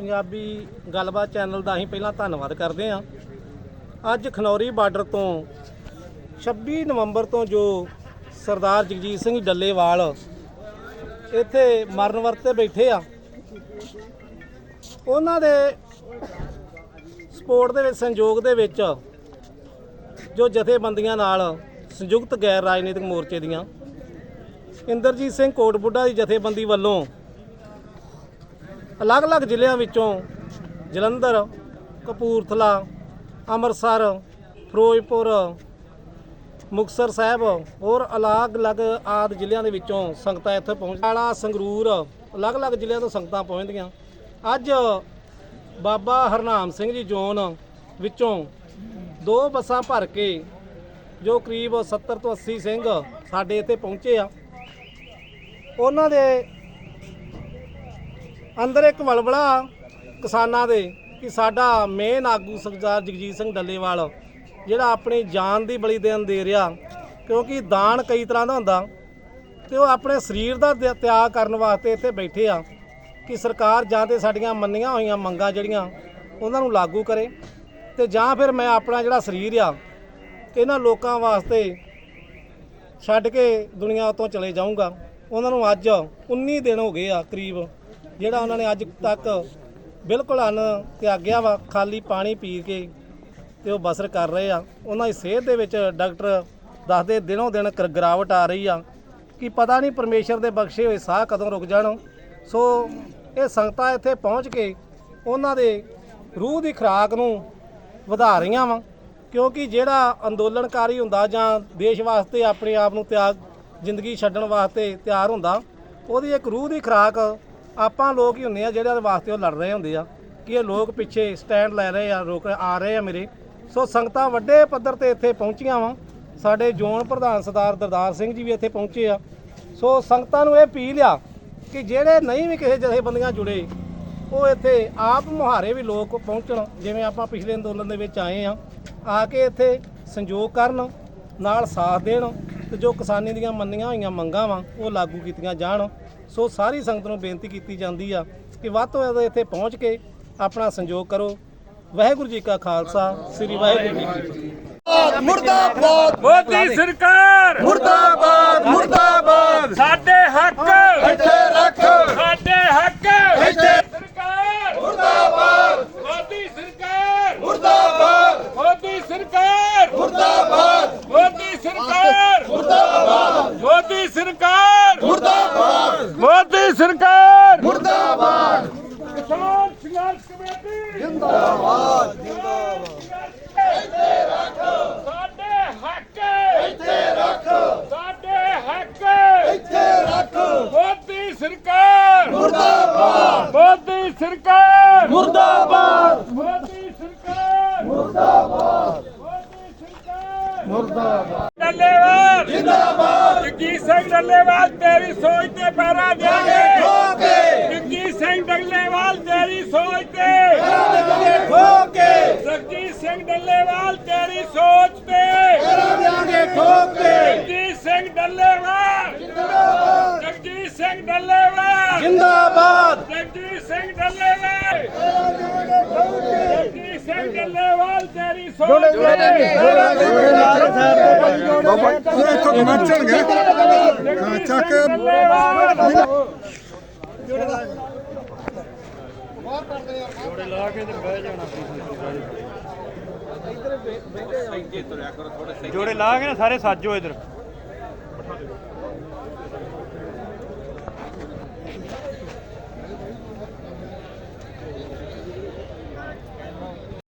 ਪੰਜਾਬੀ ਗੱਲਬਾਤ ਚੈਨਲ ਦਾ ਅਸੀਂ ਪਹਿਲਾਂ ਧੰਨਵਾਦ ਕਰਦੇ ਹਾਂ। ਅੱਜ ਖਨੌਰੀ ਬਾਰਡਰ ਤੋਂ 26 ਨਵੰਬਰ ਤੋਂ ਜੋ ਸਰਦਾਰ ਜਗਜੀਤ ਸਿੰਘ ਡੱਲੇਵਾਲ ਇੱਥੇ ਮਰਨ ਵਰਤੇ ਬੈਠੇ ਆ, ਉਹਨਾਂ ਦੇ ਸਪੋਰਟ ਦੇ ਵਿੱਚ, ਸੰਯੋਗ ਦੇ ਵਿੱਚ ਜੋ ਜਥੇਬੰਦੀਆਂ ਨਾਲ ਸੰਯੁਕਤ ਗੈਰ ਰਾਜਨੀਤਿਕ ਮੋਰਚੇ ਦੀਆਂ, ਇੰਦਰਜੀਤ ਸਿੰਘ ਕੋਟਬੁੱਢਾ ਦੀ ਜਥੇਬੰਦੀ ਵੱਲੋਂ ਅਲੱਗ-ਅਲੱਗ ਜ਼ਿਲ੍ਹਿਆਂ ਵਿੱਚੋਂ ਜਲੰਧਰ, ਕਪੂਰਥਲਾ, ਅੰਮ੍ਰਿਤਸਰ, ਫਿਰੋਜ਼ਪੁਰ, ਮੁਕਤਸਰ ਸਾਹਿਬ ਹੋਰ ਅਲੱਗ-ਅਲੱਗ ਆਦ ਜ਼ਿਲ੍ਹਿਆਂ ਦੇ ਵਿੱਚੋਂ ਸੰਗਤਾਂ ਇੱਥੇ ਪਹੁੰਚ ਸੰਗਰੂਰ, ਅਲੱਗ-ਅਲੱਗ ਜ਼ਿਲ੍ਹਿਆਂ ਤੋਂ ਸੰਗਤਾਂ ਪਹੁੰਚਦੀਆਂ। ਅੱਜ ਬਾਬਾ ਹਰਨਾਮ ਸਿੰਘ ਜੀ ਜ਼ੋਨ ਵਿੱਚੋਂ ਦੋ ਬੱਸਾਂ ਭਰ ਕੇ ਜੋ ਕਰੀਬ 70 ਤੋਂ 80 ਸਿੰਘ ਸਾਡੇ ਇੱਥੇ ਪਹੁੰਚੇ ਆ। ਉਹਨਾਂ ਦੇ ਅੰਦਰ ਇੱਕ ਵਲਵਲਾ ਕਿਸਾਨਾਂ ਦੇ ਕਿ ਸਾਡਾ ਮੇਨ ਆਗੂ ਸਰਦਾਰ ਜਗਜੀਤ ਸਿੰਘ ਡੱਲੇਵਾਲ, ਜਿਹੜਾ ਆਪਣੀ ਜਾਨ ਦੀ ਬਲੀ ਦੇਣ ਦੇ ਰਿਹਾ, ਕਿਉਂਕਿ ਦਾਨ ਕਈ ਤਰ੍ਹਾਂ ਦਾ ਹੁੰਦਾ, ਤੇ ਉਹ ਆਪਣੇ ਸਰੀਰ ਦਾ ਤਿਆਗ ਕਰਨ ਵਾਸਤੇ ਇੱਥੇ ਬੈਠੇ ਆ, ਕਿ ਸਰਕਾਰ ਜਾਂ ਤੇ ਸਾਡੀਆਂ ਮੰਨੀਆਂ ਹੋਈਆਂ ਮੰਗਾਂ ਜਿਹੜੀਆਂ, ਉਹਨਾਂ ਨੂੰ ਲਾਗੂ ਕਰੇ, ਤੇ ਜਾਂ ਫਿਰ ਮੈਂ ਆਪਣਾ ਜਿਹੜਾ ਸਰੀਰ ਆ, ਇਹਨਾਂ ਲੋਕਾਂ ਵਾਸਤੇ ਛੱਡ ਕੇ ਦੁਨੀਆ ਤੋਂ ਚਲੇ ਜਾਊਂਗਾ। ਉਹਨਾਂ ਨੂੰ ਅੱਜ 19 ਦਿਨ ਹੋ ਗਏ ਆ ਕਰੀਬ ਜਿਹੜਾ ਉਹਨਾਂ ਨੇ ਅੱਜ ਤੱਕ ਬਿਲਕੁਲ ਅੰਨ ਤਿਆਗਿਆ ਵਾ, ਖਾਲੀ ਪਾਣੀ ਪੀ ਕੇ ਤੇ ਉਹ ਬਸਰ ਕਰ ਰਹੇ ਆ। ਉਹਨਾਂ ਦੀ ਸਿਹਤ ਦੇ ਵਿੱਚ ਡਾਕਟਰ ਦੱਸਦੇ ਦਿਨੋਂ ਦਿਨ ਗਿਰਾਵਟ ਆ ਰਹੀ ਆ ਕਿ ਪਤਾ ਨਹੀਂ ਪਰਮੇਸ਼ਰ ਦੇ ਬਖਸ਼ੇ ਹੋਏ ਸਾਹ ਕਦੋਂ ਰੁਕ ਜਾਣ। ਸੋ ਇਹ ਸੰਗਤਾਂ ਇੱਥੇ ਪਹੁੰਚ ਕੇ ਉਹਨਾਂ ਦੇ ਰੂਹ ਦੀ ਖੁਰਾਕ ਨੂੰ ਵਧਾ ਰਹੀਆਂ ਵਾ, ਕਿਉਂਕਿ ਜਿਹੜਾ ਅੰਦੋਲਨਕਾਰੀ ਹੁੰਦਾ ਜਾਂ ਦੇਸ਼ ਵਾਸਤੇ ਆਪਣੇ ਆਪ ਨੂੰ ਤਿਆਗ, ਜ਼ਿੰਦਗੀ ਛੱਡਣ ਵਾਸਤੇ ਤਿਆਰ ਹੁੰਦਾ, ਉਹਦੀ ਇੱਕ ਰੂਹ ਦੀ ਖੁਰਾਕ ਆਪਾਂ ਲੋਕ ਹੀ ਹੁੰਦੇ ਆ ਜਿਹੜੇ ਵਾਸਤੇ ਉਹ ਲੜ ਰਹੇ ਹੁੰਦੇ ਆ ਕਿ ਇਹ ਲੋਕ ਪਿੱਛੇ ਸਟੈਂਡ ਲੈ ਰਹੇ ਆ ਰੋਕ ਆ ਰਹੇ ਆ ਮੇਰੇ। ਸੋ ਸੰਗਤਾਂ ਵੱਡੇ ਪੱਧਰ ਤੇ ਇੱਥੇ ਪਹੁੰਚੀਆਂ ਵਾ। ਸਾਡੇ ਜ਼ੋਨ ਪ੍ਰਧਾਨ ਸਰਦਾਰ ਦਰਦਾਰ ਸਿੰਘ ਜੀ ਵੀ ਇੱਥੇ ਪਹੁੰਚੇ ਆ। ਸੋ ਸੰਗਤਾਂ ਨੂੰ ਇਹ ਅਪੀਲ ਆ ਕਿ ਜਿਹੜੇ ਨਹੀਂ ਵੀ ਕਿਸੇ ਜਥੇਬੰਦੀਆਂ ਜੁੜੇ, ਉਹ ਇੱਥੇ ਆਪ ਮੁਹਾਰੇ ਵੀ ਲੋਕ ਪਹੁੰਚਣ, ਜਿਵੇਂ ਆਪਾਂ ਪਿਛਲੇ ਅੰਦੋਲਨ ਦੇ ਵਿੱਚ ਆਏ ਆ। ਆ ਕੇ ਇੱਥੇ ਸੰਯੋਗ ਕਰਨ, ਨਾਲ ਸਾਥ ਦੇਣ ਤੇ ਜੋ ਕਿਸਾਨੀ ਦੀਆਂ ਮੰਨੀਆਂ ਹੋਈਆਂ ਮੰਗਾਂ ਵਾ ਉਹ ਲਾਗੂ ਕੀਤੀਆਂ ਜਾਣ। ਸੋ ਸਾਰੀ ਸੰਗਤ ਨੂੰ ਬੇਨਤੀ ਕੀਤੀ ਜਾਂਦੀ ਆ ਕਿ ਵੱਧ ਤੋਂ ਵੱਧ ਇੱਥੇ ਪਹੁੰਚ ਕੇ ਆਪਣਾ ਸੰਯੋਗ ਕਰੋ। ਵਾਹਿਗੁਰੂ ਜੀ ਕਾ ਖਾਲਸਾ ਸ੍ਰੀ ਵਾਹਿਗੁਰੂ ਜੀ ਕੀ ਫਤਿਹ। ਮੁਰਦਾਬਾਦ ਮੋਦੀ ਸਰਕਾਰ! ਮੁਰਦਾਬਾਦ ਮੁਰਦਾਬਾਦ। ਸਾਡੇ ਹੱਕ! ਇੱਥੇ ਰੱਖ। ਸਾਡੇ ਹੱਕ! ਇੱਥੇ ਸਰਕਾਰ! ਮੁਰਦਾਬਾਦ। ਮੋਦੀ ਸਰਕਾਰ! ਮੁਰਦਾਬਾਦ। ਮੋਦੀ ਸਰਕਾਰ ਮੁਰਦਾਬਾਦ ਮੋਦੀ ਸਰਕਾਰ ਮੁਰਦਾਬਾਦ ਮੋਦੀ ਸਰਕਾਰ ਮੁਰਦਾਬਾਦ ਮੋਦੀ ਸਰਕਾਰ ਮੁਰਦਾਬਾਦ! ਕਿਸਾਨ ਸੰਘਰਸ਼ ਕਮੇਟੀ! ਜਿੰਦਾਬਾਦ! ਇੱਥੇ ਰੱਖੋ! ਸਾਡੇ ਹੱਕ! ਇੱਥੇ ਰੱਖ! ਸਾਡੇ ਹੱਕ! ਇੱਥੇ ਰੱਖ! ਮੋਦੀ ਸਰਕਾਰ! ਮੁਰਦਾਬਾਦ! ਮੋਦੀ ਸਰਕਾਰ! ਮੁਰਦਾਬਾਦ ਮੋਦੀ ਸਰਕਾਰ ਮੁਰਦਾਬਾਦ ਮੋਦੀ ਸਰਕਾਰ ਮੁਰਦਾਬਾਦ ਡੱਲੇਵਾਲ ਜਿੰਦਾਬਾਦ। ਜਗਜੀਤ ਸਿੰਘ ਡੱਲੇਵਾਲ ਤੇਰੀ ਸੋਚ ਤੇ ਪੈਰਾ ਦੇਾਂਗੇ ਠੋਕੇ। ਜਗਜੀਤ ਸਿੰਘ ਡੱਲੇਵਾਲ ਤੇਰੀ ਸੋਚ ਤੇ। ਦੇਵਾਂਗੇ ਠੋਕੇ। ਜਗਜੀਤ ਸਿੰਘ ਡੱਲੇਵਾਲ ਤੇਰੀ ਸੋਚ ਤੇ। ਦੇਵਾਂਗੇ ਠੋਕੇ। ਜਗਜੀਤ ਸਿੰਘ ਡੱਲੇਵਾਲ। ਜਿੰਦਾਬਾਦ। ਜਗਜੀਤ ਸਿੰਘ ਡੱਲੇਵਾਲ। ਜਿੰਦਾਬਾਦ। ਜਗਜੀਤ ਸਿੰਘ ਡੱਲੇਵਾਲ। ਸਿੰਘ ਡੱਲੇਵਾਲ ਤੇਰੀ ਸੋਚ ਬਾਬਾ ਉਹ ਇੱਥੋਂ ਮੱਚਣਗੇ ਹਾਂ ਚੱਕ ਜੋੜੇ ਲਾ ਕੇ ਨਾ ਸਾਰੇ ਸਾਜੋ ਇਧਰ।